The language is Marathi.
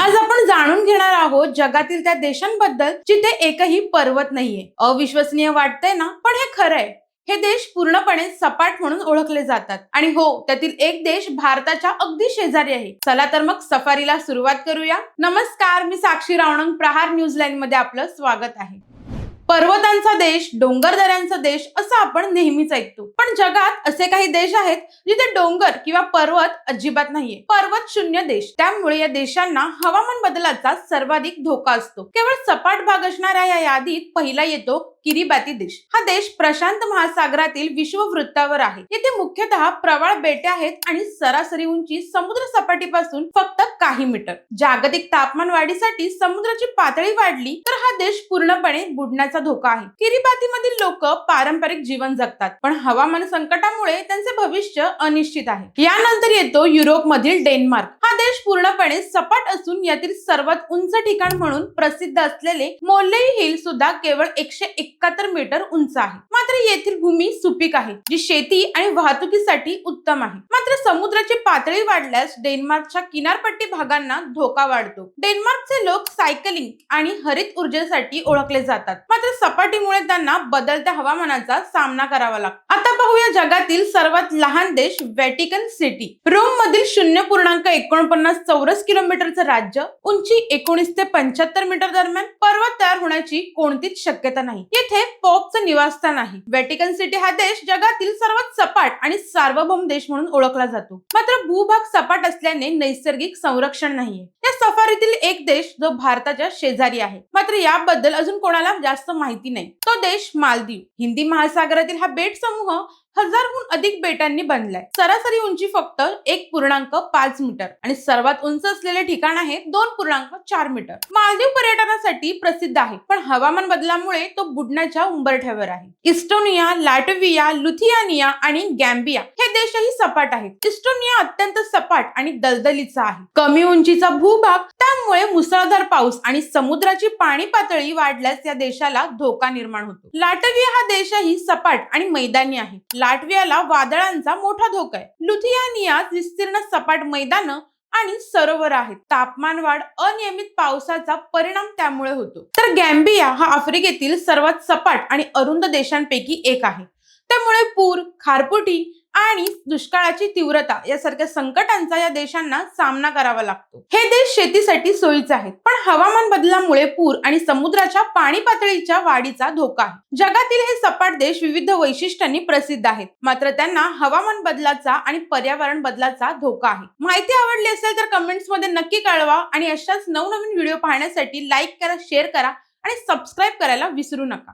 आज आपण जाणून घेणार आहोत जगातील त्या देशांबद्दल जिथे एकही पर्वत नाहीये. अविश्वसनीय वाटतंय ना? पण हे खरंय. हे देश पूर्णपणे सपाट म्हणून ओळखले जातात. आणि हो त्यातील एक देश भारताच्या अगदी शेजारी आहे. चला तर मग सफारीला सुरुवात करूया. नमस्कार मी साक्षी रावणंग प्रहार न्यूज लाईन मध्ये आपलं स्वागत आहे. पर्वतांचा देश डोंगरदऱ्यांचा देश असं आपण नेहमीच ऐकतो. पण जगात असे काही देश आहेत जिथे डोंगर किंवा पर्वत अजिबात नाहीये. पर्वत शून्य देश. त्यामुळे या देशांना हवामान बदलाचा सर्वाधिक धोका असतो. केवळ सपाट भाग असणाऱ्या या यादीत पहिला येतो किरिबाती देश. हा देश प्रशांत महासागरातील विश्ववृत्तावर आहे. येथे मुख्यतः प्रवाळ बेटे आहेत आणि सरासरी उंची समुद्र सपाटीपासून फक्त काही मीटर. जागतिक तापमान वाढीसाठी समुद्राची पातळी वाढली तर हा देश पूर्णपणे बुडण्याचा धोका आहे. किरिबातीमधील लोक पारंपरिक जीवन जगतात पण हवामान संकटामुळे त्यांचे भविष्य अनिश्चित आहे. यानंतर येतो युरोपमधील डेन्मार्क. हा देश पूर्णपणे सपाट असून यातील सर्वात उंच ठिकाण म्हणून प्रसिद्ध असलेले मोल्लेई हिल सुद्धा केवळ एकशे एकाहत्तर मीटर उंच आहे. मात्र येथील भूमी सुपीक आहे जी शेती आणि वाहतुकीसाठी उत्तम आहे. मात्र समुद्राची पातळी वाढल्यास डेन्मार्कच्या किनारपट्टी भागांना धोका वाढतो. डेन्मार्कचे लोक सायकलिंग आणि हरित ऊर्जेसाठी ओळखले जातात. मात्र सपाटीमुळे त्यांना बदलत्या हवामानाचा सामना करावा लागतो. आता पाहूया जगातील सर्वात लहान देश व्हॅटिकन सिटी. रोम मधील शून्य पूर्णांक एकोणपन्नास चौरस किलोमीटरचं राज्य उंची एकोणीस ते पंच्याहत्तर मीटर दरम्यान पर्वत तयार होण्याची कोणतीच शक्यता नाही. येथे पॉपचं निवासस्थान आहे. व्हॅटिकन सिटी हा देश जगातील सर्वात सपाट आणि सार्वभौम देश म्हणून ओळखला जातो. मात्र भूभाग सपाट असल्याने नैसर्गिक संरक्षण नाहीये. या सफारीतील एक देश जो भारताच्या शेजारी आहे. मात्र याबद्दल अजून कोणाला जास्त माहिती नाही. तो देश मालदीव. हिंदी महासागरातील हा बेट समूह हजारहून अधिक बेटांनी बनलाय. सरासरी उंची फक्त एक पूर्णांक पाच मीटर आणि सर्वात उंच असलेले ठिकाण आहे दोन पूर्णांक चार मीटर. मालदीव पर्यटनासाठी प्रसिद्ध आहे. पण हवामान बदलामुळे तो बुडण्याच्या उंबरठ्यावर आहे. इस्ट इस्टोनिया लॅटोविया लुथियानिया आणि गॅम्बिया हे देशही सपाट आहेत. इस्टोनिया अत्यंत सपाट आणि दलदलीचा आहे. कमी उंचीचा भूभाग त्यामुळे मुसळधार पाऊस आणि समुद्राची पाणी पातळी वाढल्यास या देशाला धोका निर्माण होतो. लाटविया हा देशही सपाट आणि मैदानी आहे. लाटवियाला वादळांचा मोठा धोका आहे. लुथियानिया विस्तीर्ण सपाट मैदान आणि सरोवर आहेत. तापमान वाढ अनियमित पावसाचा परिणाम त्यामुळे होतो. तर गॅम्बिया हा आफ्रिकेतील सर्वात सपाट आणि अरुंद देशांपैकी एक आहे. त्यामुळे पूर खारपुटी आणि दुष्काळाची तीव्रता यासारख्या संकटांचा या देशांना सामना करावा लागतो. हे देश शेतीसाठी सोयीचे आहेत पण हवामान बदलामुळे पूर आणि समुद्राच्या पाणी पातळीच्या वाढीचा धोका आहे. जगातील हे सपाट देश विविध वैशिष्ट्यांनी प्रसिद्ध आहेत मात्र त्यांना हवामान बदलाचा आणि पर्यावरण बदलाचा धोका आहे. माहिती आवडली असेल तर कमेंट्समध्ये नक्की कळवा आणि अशाच नवनवीन व्हिडिओ पाहण्यासाठी लाईक करा शेअर करा आणि सबस्क्राईब करायला विसरू नका.